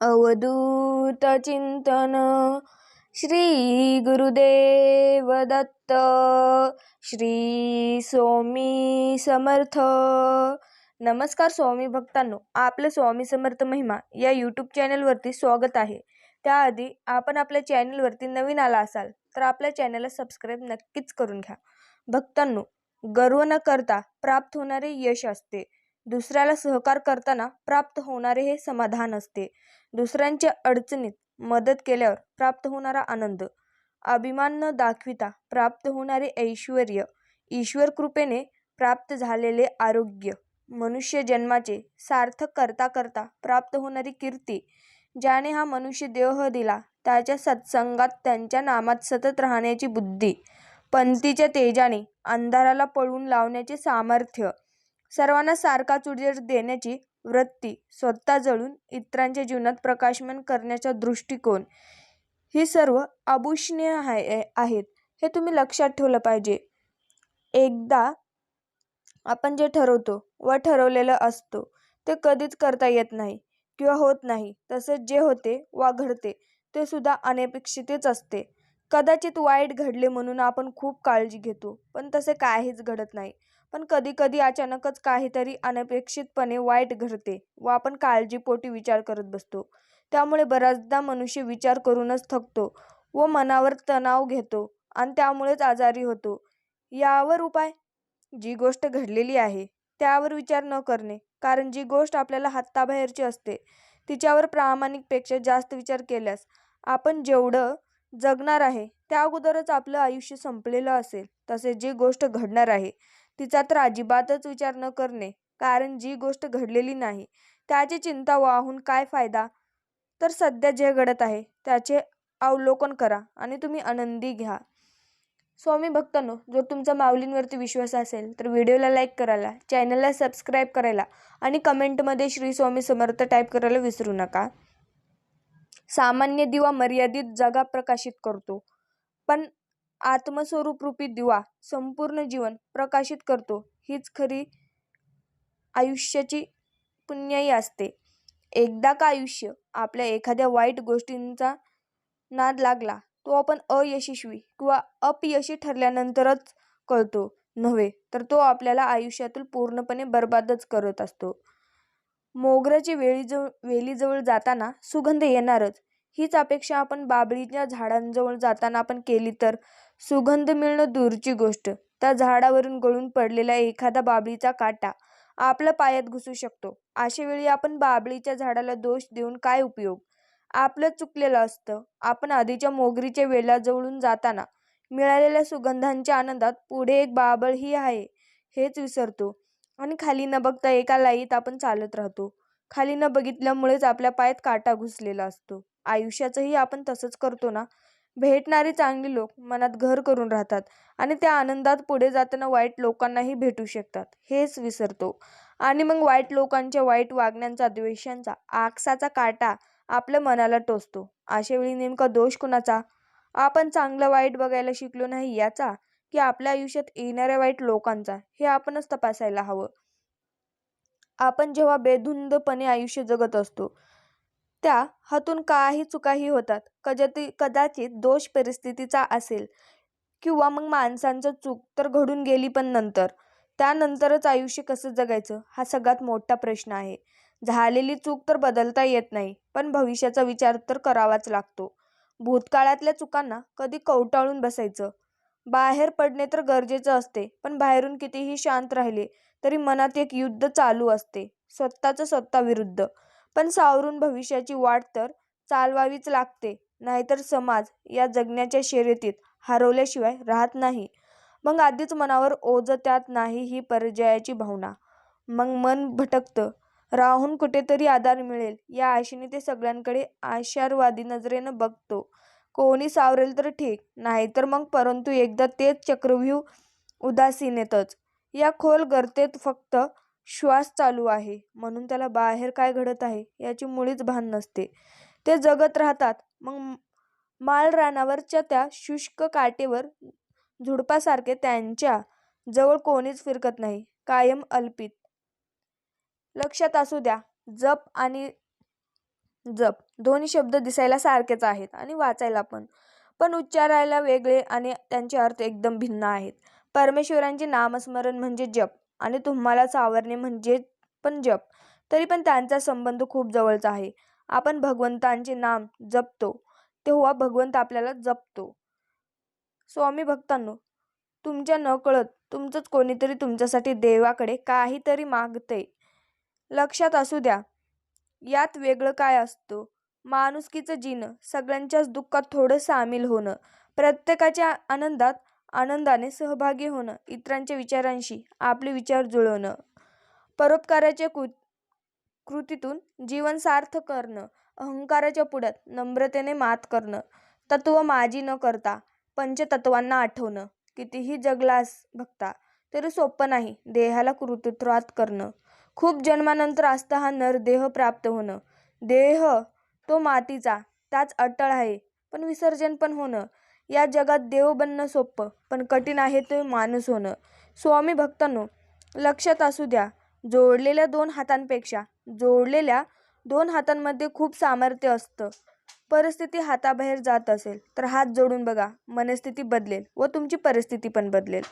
अवधूत चिंतन. श्री गुरुदेव दत्त श्री स्वामी समर्थ. नमस्कार स्वामी भक्तांनो आपलं स्वामी समर्थ महिमा या यूट्यूब चॅनलवरती स्वागत आहे. त्याआधी आपण आपल्या चॅनलवरती नवीन आला असाल तर आपल्या चॅनलला सबस्क्राईब नक्कीच करून घ्या. भक्तांनो गर्व न करता प्राप्त होणारे यश असते. दुसऱ्याला सहकार करताना प्राप्त होणारे हे समाधान असते. दुसऱ्यांच्या अडचणीत मदत केल्यावर प्राप्त होणारा आनंद. अभिमान न दाखविता प्राप्त होणारे ऐश्वर ईश्वर कृपेने प्राप्त झालेले आरोग्य मनुष्य जन्माचे सार्थक करता करता प्राप्त होणारी कीर्ती ज्याने हा मनुष्य देह दिला त्याच्या सत्संगात त्यांच्या नामात सतत राहण्याची बुद्धी पंथीच्या तेजाने अंधाराला पळून लावण्याचे सामर्थ्य सर्वांना सारखाच उजेड देण्याची वृत्ती स्वतः जळून इतरांच्या जीवनात प्रकाशमान करण्याचा दृष्टिकोन ही सर्व अभूषणीय आहे आहेत. हे तुम्ही लक्षात ठेवलं पाहिजे. एकदा आपण जे ठरवतो व ठरवलेलं असतो ते कधीच करता येत नाही किंवा होत नाही. तसेच जे होते वा घडते ते सुद्धा अनपेक्षितच असते. कदाचित वाईट घडले म्हणून आपण खूप काळजी घेतो पण तसे काहीच घडत नाही. पण कधी कधी अचानकच काहीतरी अनपेक्षितपणे वाईट घडते व आपण काळजीपोटी विचार करत बसतो. त्यामुळे बऱ्याचदा मनुष्य विचार करूनच थकतो व मनावर तणाव घेतो आणि त्यामुळेच आजारी होतो. यावर उपाय? जी गोष्ट घडलेली आहे त्यावर विचार न करणे कारण जी गोष्ट आपल्याला हाताबाहेरची असते तिच्यावर प्रामाणिकपेक्षा जास्त विचार केल्यास आपण जेवढं जगणार आहे त्या अगोदरच आपलं आयुष्य संपलेलं असेल तसेच जी गोष्ट घडणार आहे तिचा तर अजिबातच विचार न करणे कारण जी गोष्ट घडलेली नाही त्याची चिंता वाहून काय फायदा? तर सध्या जे घडत आहे त्याचे अवलोकन करा आणि तुम्ही आनंदी घ्या. स्वामी भक्तांनो जर तुमचा माऊलींवरती विश्वास असेल तर व्हिडिओला लाईक करायला चॅनलला सबस्क्राईब करायला आणि कमेंटमध्ये श्री स्वामी समर्थ टाईप करायला विसरू नका. सामान्य दिवा मर्यादित जागा प्रकाशित करतो. पण आत्मस्वरूप रूपी दिवा संपूर्ण जीवन प्रकाशित करतो. हीच खरी आयुष्याची पुण्याई असते. एकदा का आयुष्य आपल्या एखाद्या वाईट गोष्टींचा नाद लागला तो आपण अयशस्वी किंवा अपयशी ठरल्यानंतरच कळतो. नव्हे तर तो आपल्याला आयुष्यातील पूर्णपणे बरबादच करत असतो. मोगऱ्याची वेळीजवळ वेलीजवळ जाताना सुगंध येणारच. हीच अपेक्षा आपण बाबळीच्या झाडांजवळ जाताना आपण केली तर. सुगंध मिळणं दूरची गोष्ट. त्या झाडावरून गळून पडलेला एखादा बाबळीचा काटा आपल्या पायात घुसू शकतो. अशा वेळी आपण बाबळीच्या झाडाला दोष देऊन काय उपयोग? आपलं चुकलेलं असतं. आपण आधीच्या मोगरीच्या वेलाजवळून जाताना मिळालेल्या सुगंधांच्या आनंदात पुढे एक बाबळ ही आहे हेच विसरतो. आणि खाली न बघता एका लाईत आपण चालत राहतो. खाली न बघितल्यामुळेच आपल्या पायात काटा घुसलेला असतो. आयुष्याचंही आपण तसंच करतो ना? भेटणारी चांगली लोक मनात घर करून राहतात आणि त्या आनंदात पुढे जाताना वाईट लोकांनाही भेटू शकतात हेच विसरतो. आणि मग वाईट लोकांच्या वाईट वागण्यांचा द्वेषांचा आकसाचा काटा आपल्या मनाला टोचतो. अशा वेळी नेमका दोष कुणाचा? आपण चांगलं वाईट बघायला शिकलो नाही याचा? की आपल्या आयुष्यात येणाऱ्या वाईट लोकांचा? हे आपणच तपासायला हवं. आपण जेव्हा बेधुंदपणे आयुष्य जगत असतो त्या हातून काही चुकाही होतात. कदाचित कदाचित दोष परिस्थितीचा असेल किंवा मग माणसांचं चूक तर घडून गेली पण नंतर. त्यानंतरच आयुष्य कसं जगायचं? हा सगळ्यात मोठा प्रश्न आहे. झालेली चूक तर बदलता येत नाही पण भविष्याचा विचार तर करावाच लागतो. भूतकाळातल्या चुकांना कधी कवटाळून बसायचं? बाहेर पडणे तर गरजेचं असते पण बाहेरून कितीही शांत राहिले तरी मनात एक युद्ध चालू असते. स्वतःचं स्वतः विरुद्ध पण सावरून भविष्याची वाट तर चालवावीच लागते. नाहीतर समाज या जगण्याच्या शर्यतीत हरवल्याशिवाय राहत नाही. मग आधीच मनावर ओझ त्यात नाही ही परजयाची भावना. मग मन भटकतं. राहून कुठेतरी आधार मिळेल. या आशेने ते सगळ्यांकडे आशारवादी नजरेनं बघतो. कोणी सावरेल तर ठीक. नाहीतर मग परंतु एकदा तेच चक्रव्यूह उदासीनेतच. या खोल गर्तेत फक्त श्वास चालू आहे. म्हणून त्याला बाहेर काय घडत आहे याची मुळीच भान नसते. ते जगत राहतात. मग माळरानावरच्या त्या शुष्क काटेवर झुडपासारखे त्यांच्या जवळ कोणीच फिरकत नाही. कायम अल्पित. लक्षात असू द्या जप आणि जप दोन्ही शब्द दिसायला सारखेच आहेत आणि वाचायला पण. पण उच्चारायला वेगळे आणि त्यांचे अर्थ एकदम भिन्न आहेत. परमेश्वरांचे नामस्मरण म्हणजे जप. आणि तुम्हाला सावरणे म्हणजे पण जप. तरी पण त्यांचा संबंध खूप जवळचा आहे. आपण भगवंतांचे नाम जपतो तेव्हा भगवंत आपल्याला जपतो. स्वामी भक्तांनो तुमच्या नकळत तुमचंच कोणीतरी तुमच्यासाठी देवाकडे काहीतरी मागते लक्षात असू द्या यात वेगळं काय असतं? माणुसकीचं जीणं सगळ्यांच्याच दुःखात थोडं सामील होणं प्रत्येकाच्या आनंदात आनंदाने सहभागी होणं इतरांच्या विचारांशी आपले विचार जुळवणं परोपकाराच्या कृ कृतीतून जीवन सार्थ करणं अहंकाराच्या पुढ्यात नम्रतेने मात करणं तत्व माझी न करता पंचतत्वांना आठवणं कितीही जगलास भक्ता तरी सोपं नाही देहाला कृतित्वात करणं. खूप जन्मानंतर असता हा नर देह प्राप्त होणं. देह तो मातीचा त्याच अटळ आहे पण विसर्जन पण होणं. या जगात देव बनणं सोपं पण कठीण आहे ते माणूस होणं. स्वामी भक्तांनो लक्षात असू द्या जोडलेल्या दोन हातांपेक्षा जोडलेल्या दोन हातांमध्ये खूप सामर्थ्य असतं. परिस्थिती हाताबाहेर जात असेल तर हात जोडून बघा मनस्थिती बदलेल व तुमची परिस्थिती पण बदलेल.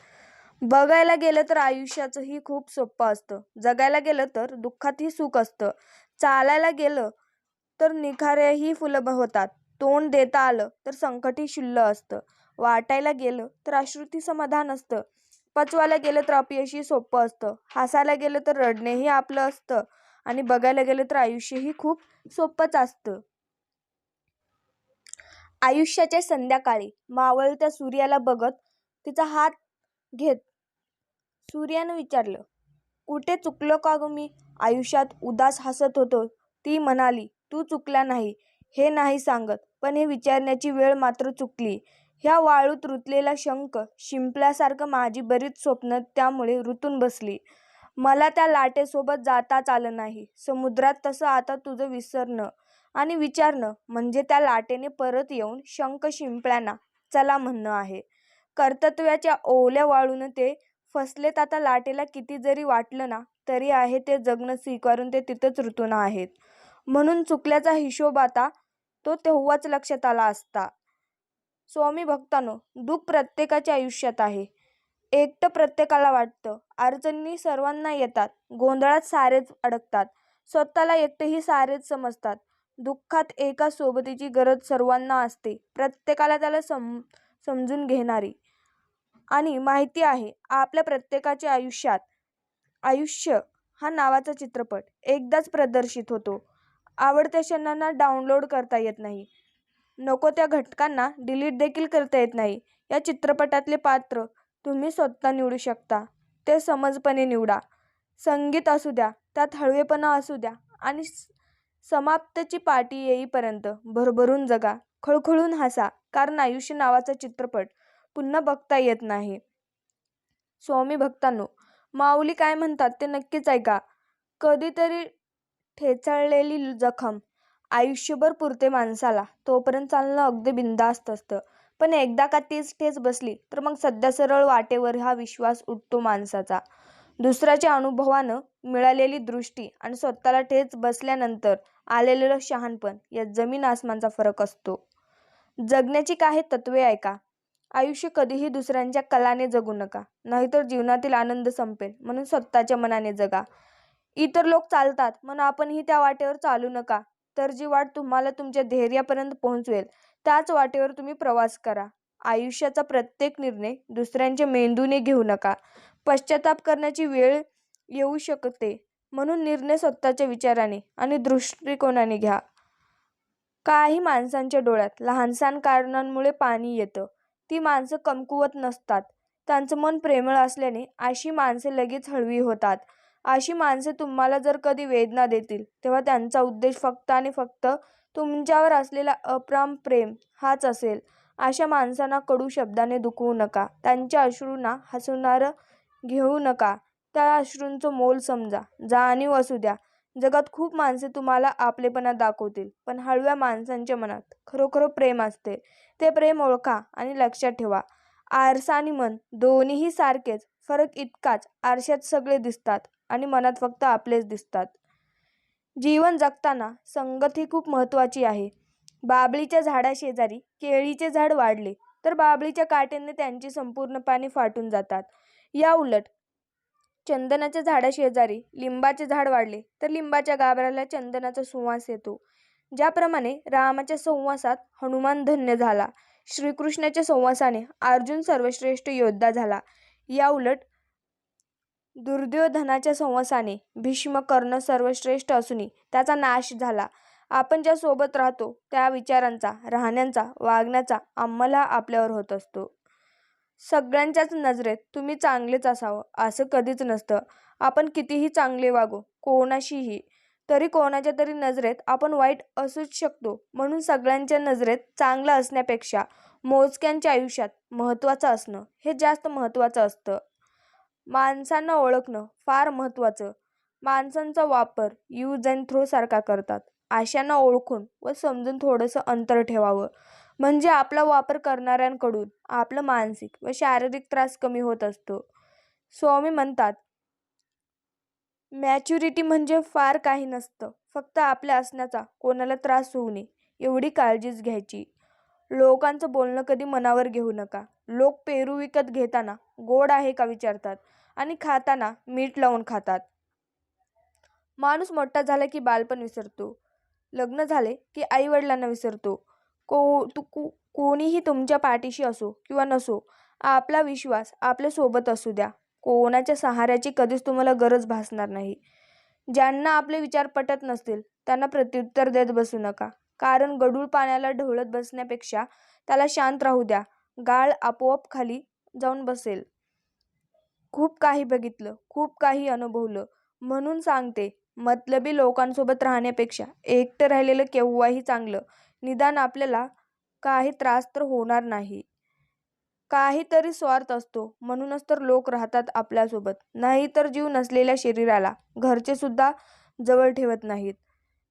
बघायला गेलं तर आयुष्याचंही खूप सोपं असतं. जगायला गेलं तर दुःखातही सुख असतं. चालायला गेलं तर निखारेही फुलं होतात. तोंड देता आलं तर संकटही शुल्ल असतं. वाटायला गेलं तर अश्रुती समाधान असतं. पचवायला गेलं तर अपयशी सोपं असतं. हसायला गेलं तर रडणेही आपलं असतं. आणि बघायला गेलं तर आयुष्यही खूप सोपंच असतं. आयुष्याच्या संध्याकाळी मावळत्या सूर्याला बघत तिचा हात घेत सूर्यानं विचारलं कुठे चुकलो का ग मी? आयुष्यात उदास हसत होतो. ती म्हणाली तू चुकला नाही. हे नाही सांगत. पण हे विचारण्याची वेळ मात्र चुकली. ह्या वाळूत रुतलेला शंख शिंपल्यासारखं माझी बरीच स्वप्न त्यामुळे रुतून बसली. मला त्या लाटेसोबत जाताच आलं नाही. समुद्रात तसं आता तुझं विसरणं आणि विचारणं म्हणजे त्या लाटेने परत येऊन शंख शिंपल्यांना चला म्हणणं आहे. कर्तव्याच्या ओल्या वाळून ते फसलेत आता लाटेला किती जरी वाटलं ना तरी आहे ते जगणं स्वीकारून ते तिथंच ऋतून आहेत. म्हणून चुकल्याचा हिशोब आता तो तेव्हाच लक्षात आला असता. स्वामी भक्तानो दुःख प्रत्येकाच्या आयुष्यात आहे. एकटं प्रत्येकाला वाटतं अडचणी सर्वांना येतात गोंधळात सारेच अडकतात स्वतःला एकटेही सारेच समजतात. दुःखात एका सोबतीची गरज सर्वांना असते प्रत्येकाला त्याला सम समजून घेणारी. आणि माहिती आहे आपल्या प्रत्येकाच्या आयुष्यात आयुष्य हा नावाचा चित्रपट एकदाच प्रदर्शित होतो. आवडत्या क्षणांना डाउनलोड करता येत नाही. नको त्या घटकांना डिलीट देखील करता येत नाही. या चित्रपटातले पात्र तुम्ही स्वतः निवडू शकता. ते समजपणे निवडा. संगीत असू द्या त्यात हळवेपणा असू द्या आणि समाप्तची पाटी येईपर्यंत भरभरून जगा. खळखळून हसा कारण आयुष्य नावाचा चित्रपट पुन्हा बघता येत नाही. स्वामी भक्तांनो माऊली काय म्हणतात ते नक्कीच ऐका. कधीतरी ठेचाळलेली जखम. आयुष्यभर पुरते माणसाला. तोपर्यंत चालणं अगदी बिंदास्त असतं. पण एकदा का तीच ठेच बसली तर मग सध्या सरळ वाटेवर हा विश्वास उठतो माणसाचा. दुसऱ्याच्या अनुभवानं मिळालेली दृष्टी आणि स्वतःला ठेच बसल्यानंतर आलेलं शहाणपण यात जमीन आसमानचा फरक असतो. जगण्याची काही तत्वे ऐका आयुष्य कधीही दुसऱ्यांच्या कलाने जगू नका. नाहीतर जीवनातील आनंद संपेल म्हणून स्वतःच्या मनाने जगा. इतर लोक चालतात. म्हणून आपणही त्या वाटेवर चालू नका. तर जी वाट तुम्हाला तुमच्या धैर्यापर्यंत पोहोचवेल त्याच वाटेवर तुम्ही प्रवास करा. आयुष्याचा प्रत्येक निर्णय दुसऱ्यांच्या मेंदूने घेऊ नका. पश्चाताप करण्याची वेळ येऊ शकते. म्हणून निर्णय स्वतःच्या विचाराने आणि दृष्टिकोनाने घ्या. काही माणसांच्या डोळ्यात लहानसहान कारणांमुळे पाणी येतं. ती माणसं कमकुवत नसतात. त्यांचं मन प्रेमळ असल्याने अशी माणसे लगेच हळवी होतात. अशी माणसे तुम्हाला जर कधी वेदना देतील तेव्हा त्यांचा उद्देश फक्त आणि फक्त तुमच्यावर असलेला अप्राम प्रेम हाच असेल. अशा माणसांना कडू शब्दाने दुखवू नका. त्यांच्या अश्रूंना हसवणारं घेऊ नका. त्या अश्रूंचं मोल समजा. जाणीव असू द्या. जगात खूप माणसे तुम्हाला आपलेपणा दाखवतील पण हळव्या माणसांच्या मनात खरोखर प्रेम असते. ते प्रेम ओळखा आणि लक्षात ठेवा. आरसा आणि मन दोन्हीही सारखेच फरक इतकाच आरशात सगळे दिसतात. आणि मनात फक्त आपलेच दिसतात. जीवन जगताना संगत ही खूप महत्त्वाची आहे. बाबळीच्या झाडाशेजारी केळीचे झाड वाढले तर बाबळीच्या काट्यांनी त्यांची संपूर्ण पाने फाटून जातात. या उलट चंदनाच्या झाडाशेजारी लिंबाचे झाड वाढले तर लिंबाच्या गाभऱ्याला चंदनाचा सुवास येतो. ज्याप्रमाणे रामाच्या संवासात हनुमान धन्य झाला श्रीकृष्णाच्या संवासाने अर्जुन सर्वश्रेष्ठ योद्धा झाला. या उलट दुर्योधनाच्या संवासाने भीष्म कर्ण सर्वश्रेष्ठ असूनही त्याचा नाश झाला. आपण ज्या सोबत राहतो त्या विचारांचा राहण्याचा वागण्याचा अंमल हा आपल्यावर होत असतो. सगळ्यांच्याच नजरेत तुम्ही चांगलेच असावं असं कधीच नसतं. आपण कितीही चांगले वागो कोणाशीही तरी कोणाच्या तरी नजरेत आपण वाईट असूच शकतो. म्हणून सगळ्यांच्या नजरेत चांगलं असण्यापेक्षा मोजक्यांच्या आयुष्यात महत्त्वाचं असणं हे जास्त महत्त्वाचं असतं. माणसांना ओळखणं फार महत्त्वाचं. माणसांचा वापर यूज अँड थ्रो सारखा करतात. अशांना ओळखून व समजून थोडंसं अंतर ठेवावं. म्हणजे आपला वापर करणाऱ्यांकडून आपलं मानसिक व शारीरिक त्रास कमी होत असतो. स्वामी म्हणतात मॅच्युरिटी म्हणजे फार काही नसतं. फक्त आपल्या असण्याचा कोणाला त्रास होऊ नये. एवढी काळजीच घ्यायची. लोकांचं बोलणं कधी मनावर घेऊ नका. लोक पेरू विकत घेताना गोड आहे का विचारतात आणि खाताना मीठ लावून खातात. माणूस मोठा झाला की बालपण विसरतो. लग्न झाले की आईवडिलांना विसरतो. को तू को कोणीही तुमच्या पाठीशी असो किंवा नसो आपला विश्वास आपल्यासोबत असू द्या. कोणाच्या सहाऱ्याची कधीच तुम्हाला गरज भासणार नाही. ज्यांना आपले विचार पटत नसतील त्यांना प्रत्युत्तर देत बसू नका. कारण गडूळ पाण्याला ढवळत बसण्यापेक्षा त्याला शांत राहू द्या. गाळ आपोआप खाली जाऊन बसेल. खूप काही बघितलं खूप काही अनुभवलं. म्हणून सांगते मतलबी लोकांसोबत राहण्यापेक्षा एकटं राहिलेलं केव्हाही चांगलं. निदान आपल्याला काही त्रास तर होणार नाही. काहीतरी स्वार्थ असतो म्हणूनच तर लोक राहतात आपल्यासोबत. नाही तर जीव नसलेल्या शरीराला घरचे सुद्धा जवळ ठेवत नाहीत.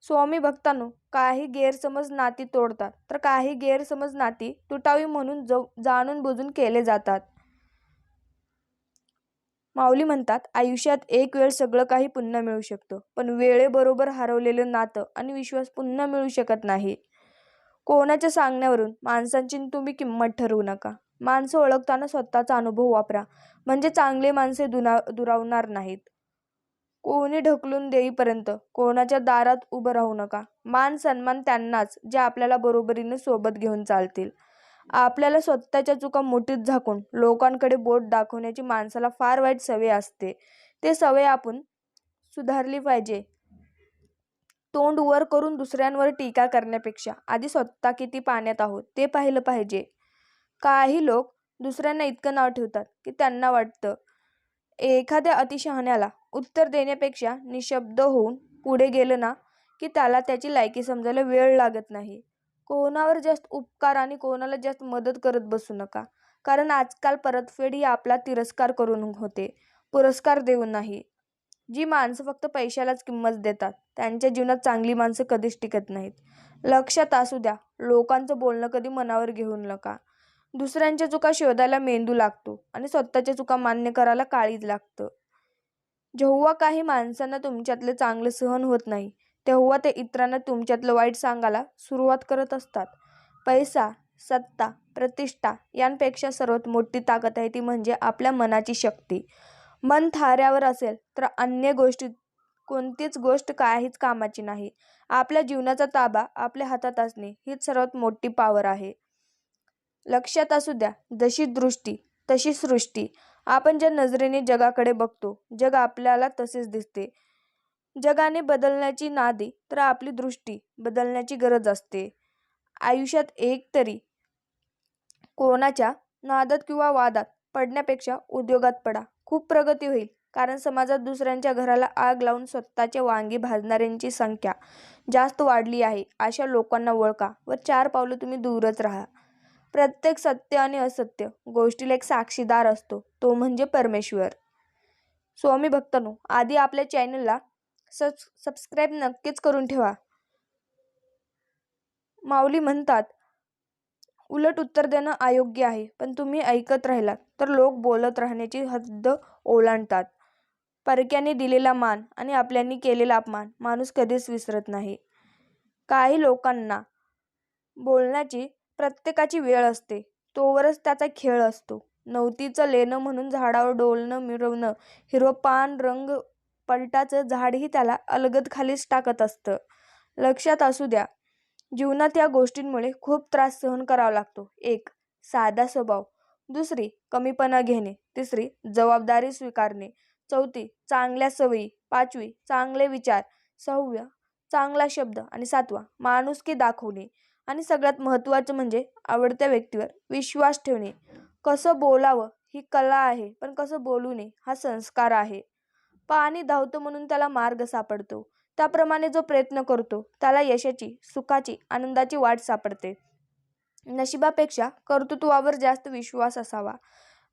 स्वामी भक्तांनो काही गैरसमज नाती तोडतात तर काही गैरसमज नाती तुटावी म्हणून ज जाणून बुजून केले जातात. माऊली म्हणतात आयुष्यात एक वेळ सगळं काही पुन्हा मिळू शकतं पण वेळेबरोबर हरवलेलं नातं आणि विश्वास पुन्हा मिळू शकत नाही. कोणाच्या सांगण्यावरून? माणसांची तुम्ही किंमत ठरवू नका. माणसं ओळखताना स्वतःचा अनुभव वापरा. म्हणजे चांगले माणसे दुना दुरावणार नाहीत. कोणी ढकलून देईपर्यंत कोणाच्या दारात उभं राहू नका. मान सन्मान त्यांनाच जे आपल्याला बरोबरीने सोबत घेऊन चालतील. आपल्याला स्वतःच्या चुका मोठीत झाकून लोकांकडे बोट दाखवण्याची माणसाला फार वाईट सवय असते. ते सवय आपण सुधारली पाहिजे. तोंड वर करून दुसऱ्यांवर टीका करण्यापेक्षा आधी स्वतः किती पाण्यात आहोत ते पाहिलं पाहिजे. काही लोक दुसऱ्यांना इतकं नाव ठेवतात की त्यांना वाटतं एखाद्या अतिशहाण्याला उत्तर देण्यापेक्षा निशब्द होऊन पुढे गेलं ना की त्याला त्याची लायकी समजायला वेळ लागत नाही. कोणावर जास्त उपकार आणि कोणाला जास्त मदत करत बसू नका. कारण आजकाल परतफेड ही आपला तिरस्कार करून होते. पुरस्कार देऊन नाही. जी माणसं फक्त पैशालाच किंमत देतात त्यांच्या जीवनात चांगली माणसं कधीच टिकत नाहीत. लक्षात असू द्या लोकांचं बोलणं कधी मनावर घेऊ नका. दुसऱ्यांच्या चुका शोधायला मेंदू लागतो आणि स्वतःच्या चुका मान्य करायला काळीज लागतं. जेव्हा काही माणसांना तुमच्यातलं चांगलं सहन होत नाही तेव्हा ते इतरांना तुमच्यातलं वाईट सांगायला सुरुवात करत असतात. पैसा सत्ता प्रतिष्ठा यांपेक्षा सर्वात मोठी ताकद आहे ती म्हणजे आपल्या मनाची शक्ती. मन थाऱ्यावर असेल तर अन्य गोष्टी कोणतीच गोष्ट काहीच कामाची नाही. आपल्या जीवनाचा ताबा आपल्या हातात असणे हीच सर्वात मोठी पावर आहे. लक्षात असू द्या जशी दृष्टी तशी सृष्टी. आपण ज्या नजरेने जगाकडे बघतो जग आपल्याला तसेच दिसते. जगाने बदलण्याची नादी तर आपली दृष्टी बदलण्याची गरज असते. आयुष्यात एक तरी कोणाच्या नादात किंवा वादात पडण्यापेक्षा उद्योगात पडा. खूप प्रगती होईल कारण समाजात दुसऱ्यांच्या घराला आग लावून स्वतःचे वांगी भाजणाऱ्यांची संख्या जास्त वाढली आहे अशा लोकांना ओळखा व चार पावलं तुम्ही दूरच राहा. प्रत्येक सत्य आणि असत्य गोष्टीला एक साक्षीदार असतो. तो म्हणजे परमेश्वर. स्वामी भक्तनो आधी आपल्या चॅनलला सब सबस्क्राईब नक्कीच करून ठेवा. माऊली म्हणतात उलट उत्तर देणं अयोग्य आहे पण तुम्ही ऐकत राहिलात तर लोक बोलत राहण्याची हद्द ओलांडतात. परक्याने दिलेला मान आणि आपल्यांनी केलेला अपमान माणूस कधीच विसरत नाही. काही लोकांना बोलण्याची प्रत्येकाची वेळ असते तोवरच त्याचा खेळ असतो. नवतीचं लेणं म्हणून झाडावर डोलणं मिरवणं हिरवं पान रंगपलटाचं झाडही त्याला अलगद खालीच टाकत असतं. लक्षात असू द्या जीवनात या गोष्टींमुळे खूप त्रास सहन करावा लागतो. एक. साधा स्वभाव. दुसरी. कमीपणा घेणे. तिसरी. जबाबदारी स्वीकारणे. चौथी. चांगल्या सवयी. पाचवी. चांगले विचार. सहाव्या चांगला शब्द आणि सातवा. माणुसकी दाखवणे आणि सगळ्यात महत्त्वाचं म्हणजे आवडत्या व्यक्तीवर विश्वास ठेवणे. कसं बोलावं ही कला आहे पण कसं बोलू नये हा संस्कार आहे. पाणी धावतं म्हणून त्याला मार्ग सापडतो त्याप्रमाणे जो प्रयत्न करतो त्याला यशाची, सुखाची, आनंदाची वाट सापडते. नशिबापेक्षा कर्तृत्वावर जास्त विश्वास असावा.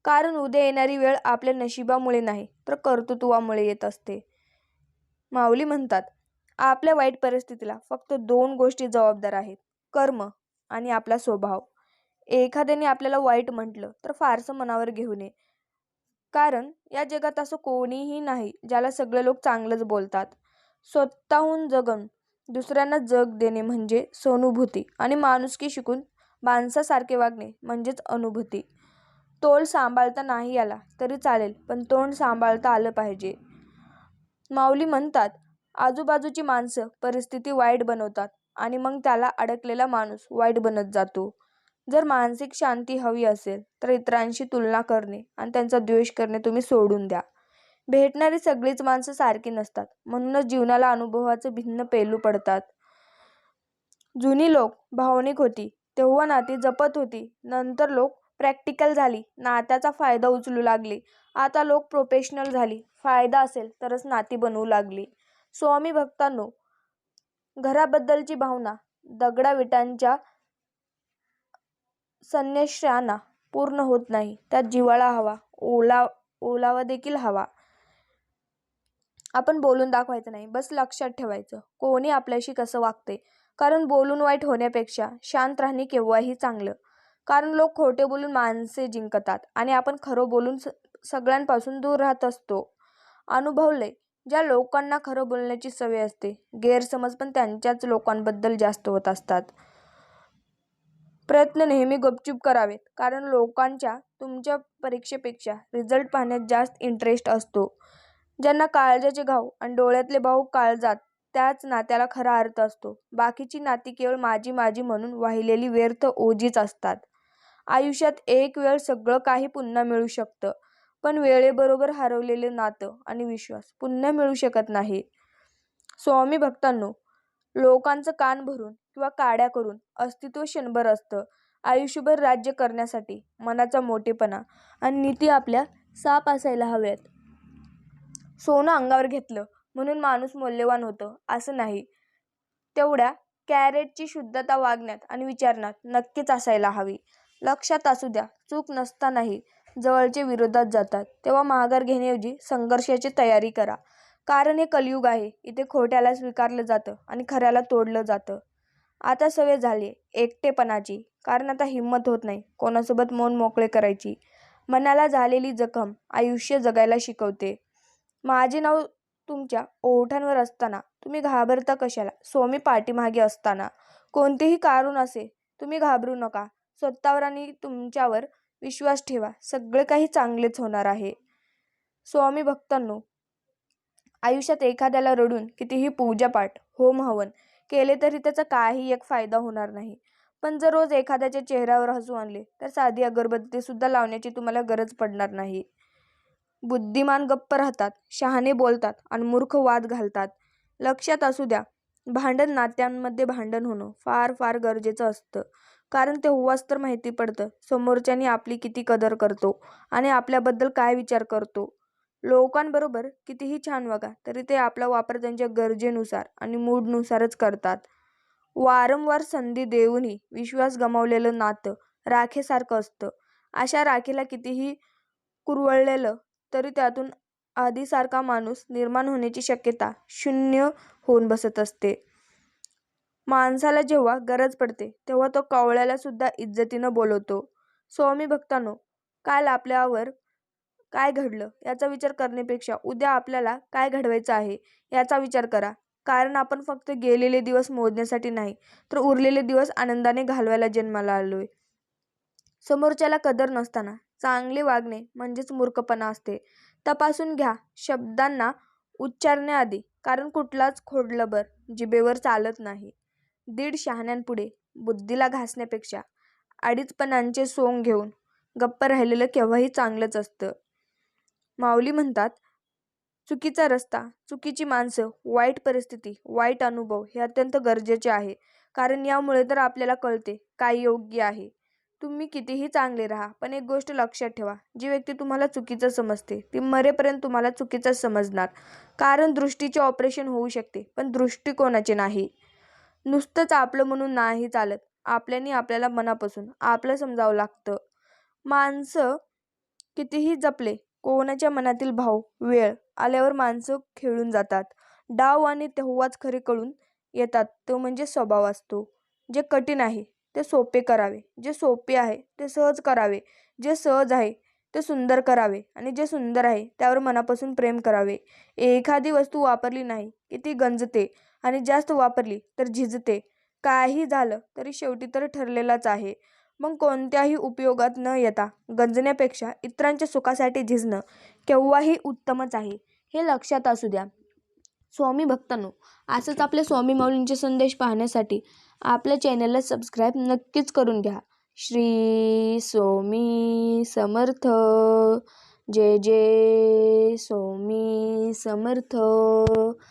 कारण उद्या येणारी वेळ आपल्या नशिबामुळे नाही तर कर्तृत्वामुळे येत असते. माऊली म्हणतात आपल्या वाईट परिस्थितीला फक्त दोन गोष्टी जबाबदार आहेत कर्म आणि आपला स्वभाव. एखाद्याने आपल्याला वाईट म्हटलं तर फारसं मनावर घेऊ नये. कारण या जगात असं कोणीही नाही ज्याला सगळे लोक चांगलंच बोलतात. स्वतःहून जगून दुसऱ्यांना जग देणे म्हणजे सहानुभूती आणि माणुसकी शिकून माणसासारखे वागणे म्हणजेच अनुभूती. तोल सांभाळता नाही आला तरी चालेल पण तोंड सांभाळता आलं पाहिजे. माऊली म्हणतात आजूबाजूची माणसं परिस्थिती वाईट बनवतात आणि मग त्याला अडकलेला माणूस वाईट बनत जातो. जर मानसिक शांती हवी असेल तर इतरांशी तुलना करणे आणि त्यांचा द्वेष करणे तुम्ही सोडून द्या. भेटणारी सगळीच माणसं सारखी नसतात म्हणूनच जीवनाला अनुभवाचे भिन्न पैलू पडतात. जुनी लोक भावनिक होती तेव्हा नाती जपत होती. नंतर लोक प्रॅक्टिकल झाली नात्याचा फायदा उचलू लागली. आता लोक प्रोफेशनल झाली फायदा असेल तरच नाती बनवू लागली. स्वामी भक्तांनो घराबद्दलची भावना दगडा-विटांच्या सन्याशाने पूर्ण होत नाही. त्यात जिव्हाळा हवा, ओला ओलावा देखील हवा. आपण बोलून दाखवायचं नाही बस लक्षात ठेवायचं कोणी आपल्याशी कसं वागते कारण बोलून वाईट होण्यापेक्षा शांत राहणे केव्हाही चांगलं. कारण लोक खोटे बोलून माणसे जिंकतात आणि आपण खरं बोलून स सगळ्यांपासून दूर राहत असतो. अनुभवले ज्या लोकांना खरं बोलण्याची सवय असते गैरसमज पण त्यांच्याच लोकांबद्दल जास्त होत असतात. प्रयत्न नेहमी गपचूप करावेत कारण लोकांच्या तुमच्या परीक्षेपेक्षा रिझल्ट पाहण्यात जास्त इंटरेस्ट असतो. ज्यांना काळजाचे घाव आणि डोळ्यातले भाऊ काळजात त्याच नात्याला खरा अर्थ असतो. बाकीची नाती केवळ माझी माझी म्हणून वाहिलेली व्यर्थ ओझीच असतात. आयुष्यात एक वेळ सगळं काही पुन्हा मिळू शकतं पण वेळेबरोबर हरवलेलं नातं आणि विश्वास पुन्हा मिळू शकत नाही. स्वामी भक्तांनो लोकांचं कान भरून किंवा काड्या करून अस्तित्व क्षणभर असतं. आयुष्यभर राज्य करण्यासाठी मनाचा मोठेपणा आणि नीती आपल्या साप असायला हव्यात. सोनं अंगावर घेतलं म्हणून माणूस मौल्यवान होतं असं नाही. तेवढ्या कॅरेटची शुद्धता वागण्यात आणि विचारण्यात नक्कीच असायला हवी. लक्षात असू द्या चूक नसतानाही जवळचे विरोधात जातात तेव्हा माघार घेण्याऐवजी संघर्षाची तयारी करा. कारण हे कलियुग आहे इथे खोट्याला स्वीकारलं जातं आणि खऱ्याला तोडलं जातं. आता सवय झाली एकटेपणाची कारण आता हिंमत होत नाही कोणासोबत मन मोकळे करायची. मनाला झालेली जखम आयुष्य जगायला शिकवते. माझे नाव तुमच्या ओठांवर असताना तुम्ही घाबरता कशाला स्वामी पाठीमागे असताना. कोणतेही कारण असे तुम्ही घाबरू नका. स्वतःवर आणि तुमच्यावर विश्वास ठेवा सगळे काही चांगलेच होणार आहे. स्वामी भक्तांनो आयुष्यात एखाद्याला रडून कितीही पूजापाठ, होम-हवन केले तरी त्याचा काही एक फायदा होणार नाही. पण जर रोज एखाद्याच्या चेहऱ्यावर हसू आणले तर साधी अगरबत्ती सुद्धा लावण्याची तुम्हाला गरज पडणार नाही. बुद्धिमान गप्प राहतात, शहाणे बोलतात आणि मूर्ख वाद घालतात. लक्षात असू द्या भांडण नात्यांमध्ये भांडण होणं फार फार गरजेचं असतं. कारण तेव्हाच तर माहिती पडतं समोरच्यानी आपली किती कदर करतो आणि आपल्याबद्दल काय विचार करतो. लोकांबरोबर कितीही छान वागा तरी ते आपला वापर त्यांच्या गरजेनुसार आणि मूडनुसारच करतात. वारंवार संधी देऊनही विश्वास गमावलेलं नातं राखेसारखं असतं. अशा राखेला कितीही कुरवळलेलं तरी त्यातून आधीसारखा माणूस निर्माण होण्याची शक्यता शून्य होऊन बसत असते. माणसाला जेव्हा गरज पडते तेव्हा तो कावळ्याला सुद्धा इज्जतीनं बोलवतो. स्वामी भक्तांनो काल आपल्यावर काय घडलं याचा विचार करण्यापेक्षा उद्या आपल्याला काय घडवायचं आहे याचा विचार करा. कारण आपण फक्त गेलेले दिवस मोजण्यासाठी नाही तर उरलेले दिवस आनंदाने घालवायला जन्माला आलोय. समोरच्याला कदर नसताना चांगले वागणे म्हणजेच मूर्खपणा असते. तपासून घ्या शब्दांना उच्चारण्याआधी कारण कुठलाच खोडलबर जिभेवर चालत नाही. दीड शहाण्यांपुढे बुद्धीला घासण्यापेक्षा अडीचपणांचे सोंग घेऊन गप्प राहिलेलं केव्हाही चांगलंच असतं. माऊली म्हणतात चुकीचा रस्ता चुकीची माणसं वाईट परिस्थिती वाईट अनुभव हे अत्यंत गरजेचे आहे. कारण यामुळे तर आपल्याला कळते काय योग्य आहे. तुम्ही कितीही चांगले राहा पण एक गोष्ट लक्षात ठेवा. जी व्यक्ती तुम्हाला चुकीचं समजते ती मरेपर्यंत तुम्हाला चुकीचं समजणार. कारण दृष्टीचे ऑपरेशन होऊ शकते पण दृष्टिकोनाचे नाही. नुसतंच आपलं म्हणून नाही चालत. आपल्याने आपल्याला मनापासून आपलं समजावं लागतं. माणसं कितीही जपले कोणाच्या मनातील भाव वेळ आल्यावर माणसं खेळून जातात. डाव आणि तेव्हाच खरे कळून येतात. तो म्हणजे स्वभाव असतो. जे कठीण आहे ते सोपे करावे. जे सोपे आहे ते सहज करावे. जे सहज आहे ते सुंदर करावे. आणि जे सुंदर आहे त्यावर मनापासून प्रेम करावे. एखादी वस्तू वापरली नाही की ती गंजते आणि जास्त वापरली तर झिजते. काही झालं तरी शेवटी तर ठरलेलाच आहे. मग कोणत्याही उपयोगात न येता गंजण्यापेक्षा इतरांच्या सुखासाठी झिजणं केव्हाही उत्तमच आहे हे लक्षात असू द्या. स्वामी भक्तांनो असंच आपल्या स्वामी माऊलींचे संदेश पाहण्यासाठी आपल्या चॅनलला सबस्क्राईब नक्कीच करून घ्या. श्री स्वामी समर्थ. जय जय स्वामी समर्थ.